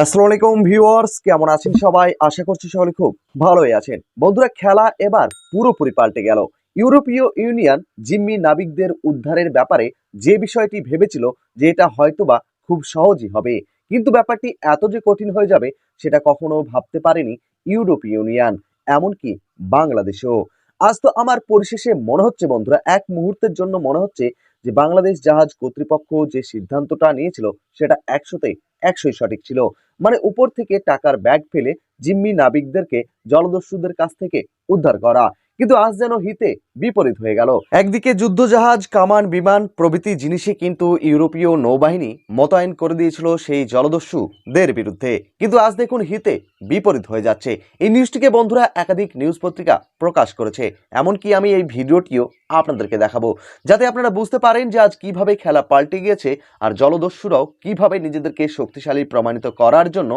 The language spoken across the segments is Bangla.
আসসালামু আলাইকুম ভিউয়ার্স, কেমন আছেন সবাই? আশা করছি সকলে খুব ভালোই আছেন। বন্ধুরা, খেলা এবার পুরোপুরি পাল্টে গেল। ইউরোপীয় ইউনিয়ন জিম্মি নাবিকদের উদ্ধারের ব্যাপারে যে বিষয়টি ভেবেছিল যে এটা হয়তোবা খুব সহজই হবে, কিন্তু ব্যাপারটি এত যে কঠিন হয়ে যাবে সেটা কখনো ভাবতে পারেনি ইউরোপীয় ইউনিয়ন, এমনকি বাংলাদেশও। আজ তো আমার পরিশেষে মনে হচ্ছে বন্ধুরা, এক মুহূর্তের জন্য মনে হচ্ছে যে বাংলাদেশ জাহাজ কর্তৃপক্ষ যে সিদ্ধান্তটা নিয়েছিল, সেটা একশোতে একশোই সঠিক ছিল। মানে উপর থেকে টাকার ব্যাগ ফেলে জিম্মি নাবিকদেরকে জলদস্যুদের কাছ থেকে উদ্ধার করা। কিন্তু আজ যেন হিতে বিপরীত হয়ে গেল। একদিকে যুদ্ধজাহাজ, কামান, বিমান প্রভৃতি জিনিসে কিন্তু ইউরোপীয় নৌবাহিনী মোতায়েন করে দিয়েছিল সেই জলদস্যুদের বিরুদ্ধে। কিন্তু আজ দেখুন হিতে বিপরীত হয়ে যাচ্ছে। এই নিউজটিকে বন্ধুরা একাধিক নিউজ পত্রিকা প্রকাশ করেছে। এমনকি আমি এই ভিডিওটিও আপনাদেরকে দেখাবো। যাতে আপনারা বুঝতে পারেন যে আজ কীভাবে খেলা পাল্টে গিয়েছে আর জলদস্যুরাও কীভাবে নিজেদেরকে শক্তিশালী প্রমাণিত করার জন্য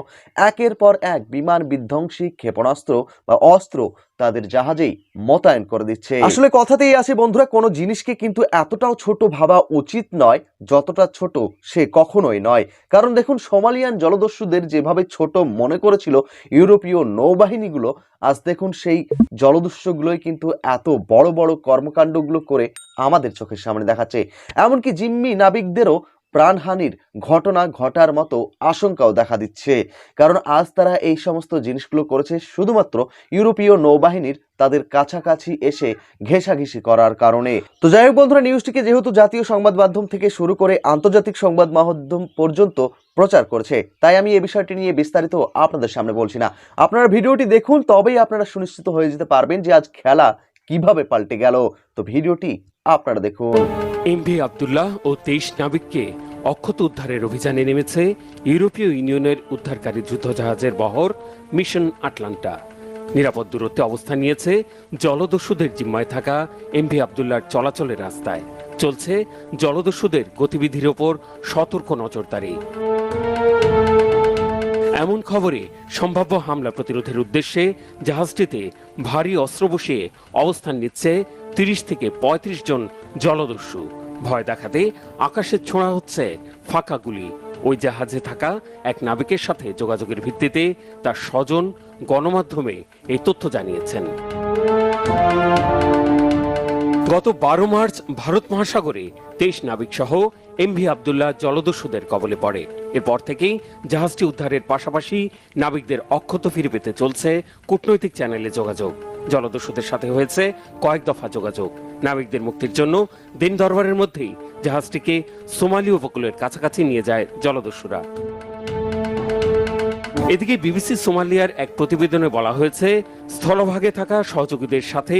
একের পর এক বিমান বিধ্বংসী ক্ষেপণাস্ত্র বা অস্ত্র তাদের জাহাজেই মোতায়েন করে দিচ্ছে। আসলে কথাতেই আছে বন্ধুরা, কোনো জিনিসকে কিন্তু এতটাও ছোট ভাবা উচিত নয়, যতটা ছোট সে কখনোই নয়। কারণ দেখুন, সোমালিয়ান জলদস্যুদের যেভাবে ছোট মনে করেছিল ইউরোপীয় নৌবাহিনীগুলো, আজ দেখুন সেই জলদস্যুগুলোই কিন্তু এত বড় বড় কর্মকাণ্ডগুলো করে আমাদের চোখের সামনে দেখাচ্ছে। এমনকি জিম্মি নাবিকদেরও প্রাণহানির ঘটনা ঘটার মতো আশঙ্কাও দেখা দিচ্ছে। কারণ আজ তারা এই সমস্ত জিনিসগুলো করেছে শুধুমাত্র ইউরোপীয় নৌবাহিনীর তাদের কাছাকাছি এসে ঘেঁষাঘেঁষি করার কারণে। তো যাই হোক বন্ধুরা, নিউজটিকে যেহেতু জাতীয় সংবাদ মাধ্যম থেকে শুরু করে আন্তর্জাতিক সংবাদ মাধ্যম পর্যন্ত প্রচার করছে, তাই আমি এই বিষয়টি নিয়ে বিস্তারিত আপনাদের সামনে বলছি না। আপনারা ভিডিওটি দেখুন, তবেই আপনারা সুনিশ্চিত হয়ে যেতে পারবেন যে আজ খেলা কীভাবে পাল্টে গেল। তো ভিডিওটি আপনারা দেখুন। এমভি আবদুল্লাহ ও তেইশ নাবিককে অক্ষত উদ্ধারের অভিযানে নেমেছে ইউরোপীয় ইউনিয়নের উদ্ধারকারী যুদ্ধজাহাজের বহর মিশন আটলান্টা। নিরাপদ দূরত্বে অবস্থান নিয়েছে জলদস্যুদের জিম্মায় থাকা এমভি আবদুল্লার চলাচলের রাস্তায়। চলছে জলদস্যুদের গতিবিধির ওপর সতর্ক নজরদারি। এমন খবরে সম্ভাব্য হামলা প্রতিরোধের উদ্দেশ্যে জাহাজটিতে ভারী অস্ত্র বসিয়ে অবস্থান নিচ্ছে তিরিশ থেকে ৩৫ জন জলদস্যু। ভয় দেখাতে আকাশে ছোঁড়া হচ্ছে ফাঁকা গুলি। ওই জাহাজে থাকা এক নাবিকের সাথে যোগাযোগের ভিত্তিতে তার স্বজন গণমাধ্যমে এই তথ্য জানিয়েছেন। গত বারো মার্চ ভারত মহাসাগরে তেইশ নাবিক সহ এমভি আবদুল্লাহ জলদস্যুদের কবলে পড়ে। এরপর থেকেই জাহাজটি উদ্ধারের পাশাপাশি নাবিকদের অক্ষত ফিরে পেতে চলছে কূটনৈতিক চ্যানেলে যোগাযোগ। জলদস্যুদের সাথে হয়েছে কয়েক দফা যোগাযোগ। নাবিকদের মুক্তির জন্য দিন দরবারের মধ্যেই জাহাজটিকে সোমালি উপকূলের কাছাকাছি নিয়ে যায় জলদস্যুরা। এদিকে বিবিসি সোমালিয়ার এক প্রতিবেদনে বলা হয়েছে, স্থলভাগে থাকা সহযোগীদের সাথে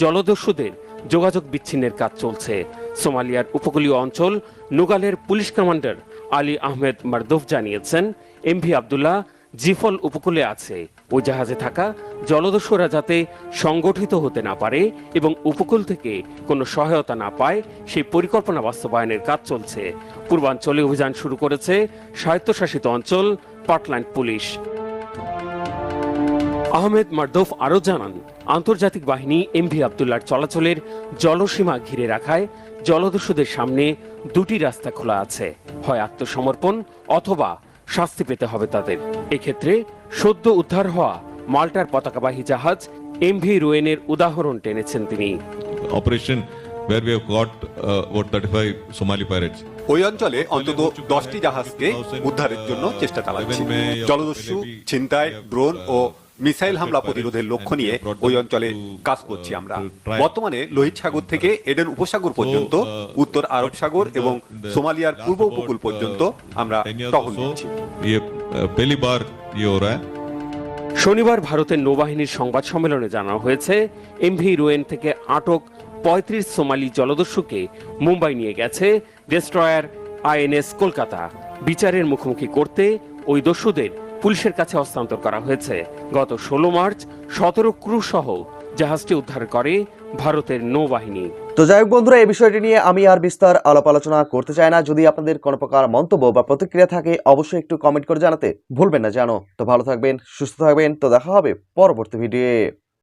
জলদস্যুদের যোগাযোগ বিচ্ছিন্নের কাজ চলছে। সোমালিয়ার উপকূলীয় অঞ্চল নোগালের police commander Ali Ahmed Marduf জানিয়েছেন, এমভি আবদুল্লাহ জিফল উপকূলে আছে। ওই জাহাজে থাকা জলদস্যুরা যাতে সংগঠিত হতে না পারে এবং উপকূল থেকে কোনো সহায়তা না পায়, সেই পরিকল্পনা বাস্তবায়নের কাজ চলছে। পূর্বাঞ্চলে অভিযান শুরু করেছে স্বায়ত্তশাসিত অঞ্চল পাটল্যান্ড পুলিশ। আহমেদ মারদৌফ আরও জানান আন্তর্জাতিক বাহিনী এমভি আবদুল্লার চলাচলের জলসীমা ঘিরে রাখায় জলদস্যুদের সামনে দুটি রাস্তা খোলা আছে। হয় আত্মসমর্পণ অথবা শাস্তি পেতে হবে তাদের। এক্ষেত্রে সদ্য উদ্ধার হওয়া মাল্টার পতাকাবাহী জাহাজ এমভি রোয়েনের উদাহরণ টেনেছেন তিনি। operation where we have got uh, about 35 Somali pirates. ওই অঞ্চলে অন্তত দশটি জাহাজকে উদ্ধারের জন্য চেষ্টা চালাচ্ছি। জলদস্যু ছিনতাই ড্রোন ও মিসাইল হামলা প্রতিরোধের লক্ষ্য নিয়ে ওই অঞ্চলে কাজ করছি আমরা। বর্তমানে লোহিত সাগর থেকে এডেন উপসাগর পর্যন্ত উত্তর আরব সাগর এবং সোমালিয়ার পূর্ব উপকূল পর্যন্ত আমরা টহল দিচ্ছি। শনিবার ভারতের নৌবাহিনীর সংবাদ সম্মেলনে জানানো হয়েছে এমভি রোয়েন থেকে আটক পঁয়ত্রিশ সোমালি জলদস্যুকে মুম্বাই নিয়ে গেছে ডেস্ট্রয়ার আইএনএস কলকাতা। বিচারের মুখোমুখি করতে ওই দস্যুদের পুলিশের কাছে হস্তান্তর করা হয়েছে। গত ষোলো মার্চ সতেরো ক্রু সহ জাহাজটি উদ্ধার করে ভারতের নৌবাহিনী। তো যাই হোক বন্ধুরা, এই বিষয়টি নিয়ে আমি আর বিস্তার আলাপ আলোচনা করতে চাই না। যদি আপনাদের কোনো প্রকার মন্তব্য বা প্রতিক্রিয়া থাকে, অবশ্যই একটু কমেন্ট করে জানাতে ভুলবেন না, জানো। তো ভালো থাকবেন, সুস্থ থাকবেন। তো দেখা হবে পরবর্তী ভিডিও